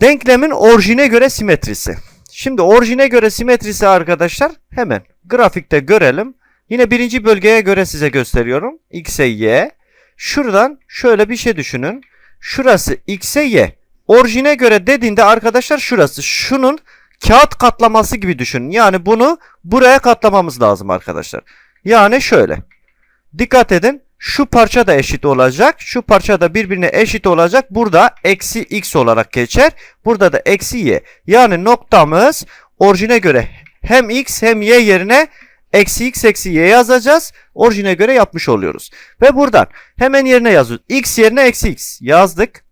Denklemin orijine göre simetrisi. Şimdi orijine göre simetrisi arkadaşlar hemen grafikte görelim. Yine birinci bölgeye göre size gösteriyorum. X'e Y. Şuradan şöyle bir şey düşünün. Şurası X'e Y. Orijine göre dediğinde arkadaşlar şurası. Şunun kağıt katlaması gibi düşünün. Yani bunu buraya katlamamız lazım arkadaşlar. Yani şöyle. Dikkat edin. Şu parça da eşit olacak. Şu parça da birbirine eşit olacak. Burada eksi x olarak geçer. Burada da eksi y. Yani noktamız orijine göre hem x hem y yerine eksi x eksi y yazacağız. Orijine göre yapmış oluyoruz. Ve buradan hemen yerine yazıyoruz. x yerine eksi x yazdık.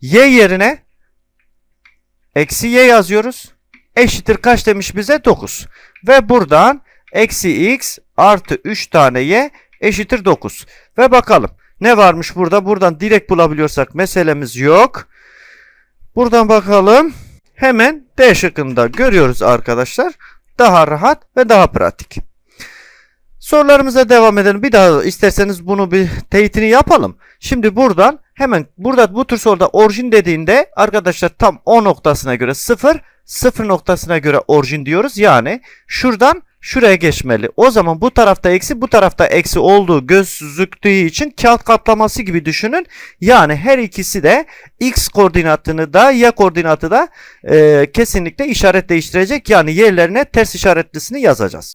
y yerine eksi y yazıyoruz. Eşittir kaç demiş bize? 9. Ve buradan eksi x artı 3 tane y eşittir 9. Ve bakalım ne varmış burada? Buradan direkt bulabiliyorsak meselemiz yok. Buradan bakalım. Hemen D şıkkında görüyoruz arkadaşlar. Daha rahat ve daha pratik. Sorularımıza devam edelim. Bir daha isterseniz bunu bir teyitini yapalım. Şimdi buradan hemen burada bu tür soruda orijin dediğinde arkadaşlar tam o noktasına göre 0, 0 noktasına göre orijin diyoruz. Yani şuradan şuraya geçmeli. O zaman bu tarafta eksi bu tarafta eksi olduğu gözüktüğü için kağıt kaplaması gibi düşünün. Yani her ikisi de x koordinatını da y koordinatı da e, kesinlikle işaret değiştirecek. Yani yerlerine ters işaretlisini yazacağız.